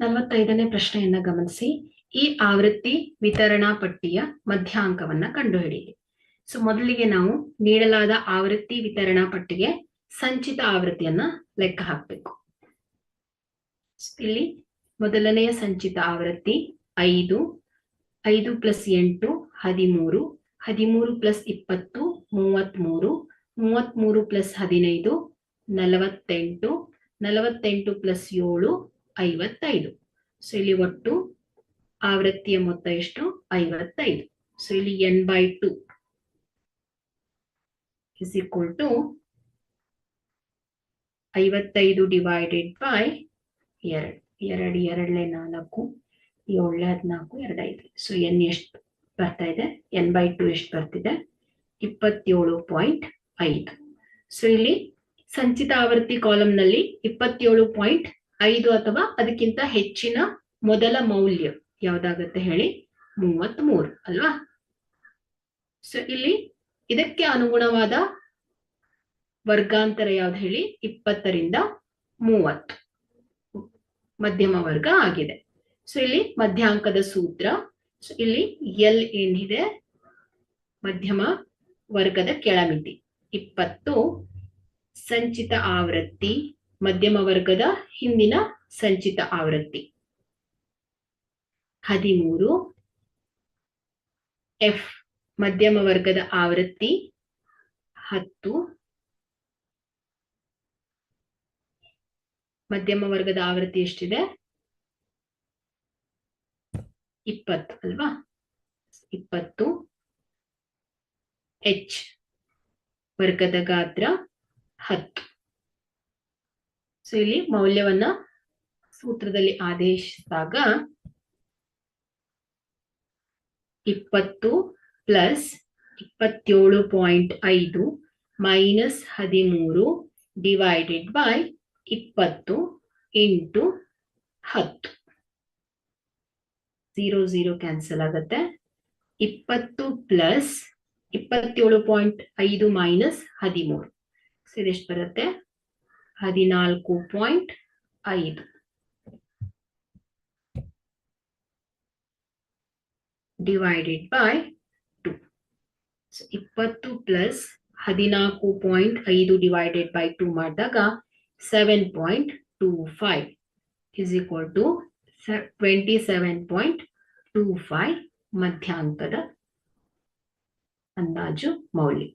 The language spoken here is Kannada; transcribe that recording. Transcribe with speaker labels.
Speaker 1: ನಲವತ್ತೈದನೇ ಪ್ರಶ್ನೆಯನ್ನ ಗಮನಿಸಿ. ಈ ಆವೃತ್ತಿ ವಿತರಣಾ ಪಟ್ಟಿಯ ಮಧ್ಯಾಂಕವನ್ನ ಕಂಡುಹಿಡಿಯಿರಿ. ಸೊ ಮೊದಲಿಗೆ ನಾವು ನೀಡಲಾದ ಆವೃತ್ತಿ ವಿತರಣಾ ಪಟ್ಟಿಗೆ ಸಂಚಿತ ಆವೃತ್ತಿಯನ್ನ ಲೆಕ್ಕ ಹಾಕಬೇಕು. ಇಲ್ಲಿ ಮೊದಲನೆಯ ಸಂಚಿತ ಆವೃತ್ತಿ ಐದು ಐದು ಪ್ಲಸ್ ಎಂಟು, ಹದಿಮೂರು ಹದಿಮೂರು ಪ್ಲಸ್ ಇಪ್ಪತ್ತು, ಮೂವತ್ಮೂರು ಮೂವತ್ಮೂರು ಪ್ಲಸ್ ಹದಿನೈದು, ನಲವತ್ತೆಂಟು ನಲವತ್ತೆಂಟು ಪ್ಲಸ್ ಏಳು ಐವತ್ತೈದು. ಸೊ ಇಲ್ಲಿ ಒಟ್ಟು ಆವೃತ್ತಿಯ ಮೊತ್ತ ಎಷ್ಟು? ಐವತ್ತೈದು. ಸೊ ಇಲ್ಲಿ N by two is equal to ಐವತ್ತೈದು ಡಿವೈಡೆಡ್ ಬೈ ಎರಡು. ಎರಡು ಎರಡ್ಲೆ ನಾಲ್ಕು, ಏಳನೇ ಹದಿನಾಲ್ಕು ಎರಡು ಐದು ಸೊ ಎನ್ ಎಷ್ಟು ಬರ್ತಾ ಇದೆ? ಎನ್ ಬೈ ಟು ಎಷ್ಟು ಬರ್ತಿದೆ? ಇಪ್ಪತ್ತೇಳು ಪಾಯಿಂಟ್ ಐದು. ಸೊ ಇಲ್ಲಿ ಸಂಚಿತ ಆವೃತ್ತಿ ಕಾಲಂನಲ್ಲಿ ಇಪ್ಪತ್ತೇಳು ಪಾಯಿಂಟ್ ಐದು ಅಥವಾ ಅದಕ್ಕಿಂತ ಹೆಚ್ಚಿನ ಮೊದಲ ಮೌಲ್ಯ ಯಾವ್ದಾಗತ್ತೆ ಹೇಳಿ? ಮೂವತ್ತ್ ಮೂರು ಅಲ್ವಾ? ಸೊ ಇಲ್ಲಿ ಇದಕ್ಕೆ ಅನುಗುಣವಾದ ವರ್ಗಾಂತರ ಯಾವ್ದು ಹೇಳಿ? ಇಪ್ಪತ್ತರಿಂದ ಮೂವತ್ತು. ಮಧ್ಯಮ ವರ್ಗ ಆಗಿದೆ. ಸೊ ಇಲ್ಲಿ ಮಧ್ಯಾಂಕದ ಸೂತ್ರ. ಸೊ ಇಲ್ಲಿ ಎಲ್ ಏನಿದೆ? ಮಧ್ಯಮ ವರ್ಗದ ಕೆಳಮಿತಿ. ಇಪ್ಪತ್ತು, ಸಂಚಿತ ಆವೃತ್ತಿ. ಮಧ್ಯಮ ವರ್ಗದ ಹಿಂದಿನ ಸಂಚಿತ ಆವೃತ್ತಿ. ಹದಿಮೂರು. ಎಫ್ ಮಧ್ಯಮ ವರ್ಗದ ಆವೃತ್ತಿ. ಹತ್ತು. ಮಧ್ಯಮ ವರ್ಗದ ಆವೃತ್ತಿ ಎಷ್ಟಿದೆ? ಇಪ್ಪತ್ತು ಅಲ್ವಾ? ಇಪ್ಪತ್ತು. ಎಚ್ ವರ್ಗದ ಗಾತ್ರ ಹತ್ತು. ಸೊ ಇಲ್ಲಿ ಮೌಲ್ಯವನ್ನ ಸೂತ್ರದಲ್ಲಿ ಆದೇಶಿಸಿದಾಗ ಇಪ್ಪತ್ತು ಪ್ಲಸ್ ಇಪ್ಪತ್ತೇಳು ಪಾಯಿಂಟ್ ಐದು ಮೈನಸ್ ಹದಿಮೂರು ಡಿವೈಡೆಡ್ ಬೈ ಇಪ್ಪತ್ತು ಇಂಟು ಹತ್ತು. ಝೀರೋ ಝೀರೋ ಕ್ಯಾನ್ಸಲ್ ಆಗುತ್ತೆ. ಇಪ್ಪತ್ತು ಪ್ಲಸ್ ಇಪ್ಪತ್ತೇಳು ಪಾಯಿಂಟ್ ಐದು ಮೈನಸ್ ಹದಿಮೂರು. ಸೊ ಇದೆಷ್ಟು ಬರುತ್ತೆ? ಹದಿನಾಲ್ಕು ಪಾಯಿಂಟ್ ಐದು ಡಿವೈಡೆಡ್ ಬೈ ಟು ಇಪ್ಪತ್ತು ಪ್ಲಸ್ ಹದಿನಾಲ್ಕು ಪಾಯಿಂಟ್ ಐದು ಡಿವೈಡೆಡ್ ಬೈ ಟು ಮಾಡಿದಾಗ seven point two five is equal to twenty seven point two five ಮಧ್ಯಾಂಕದ ಅಂದಾಜು ಮೌಲ್ಯ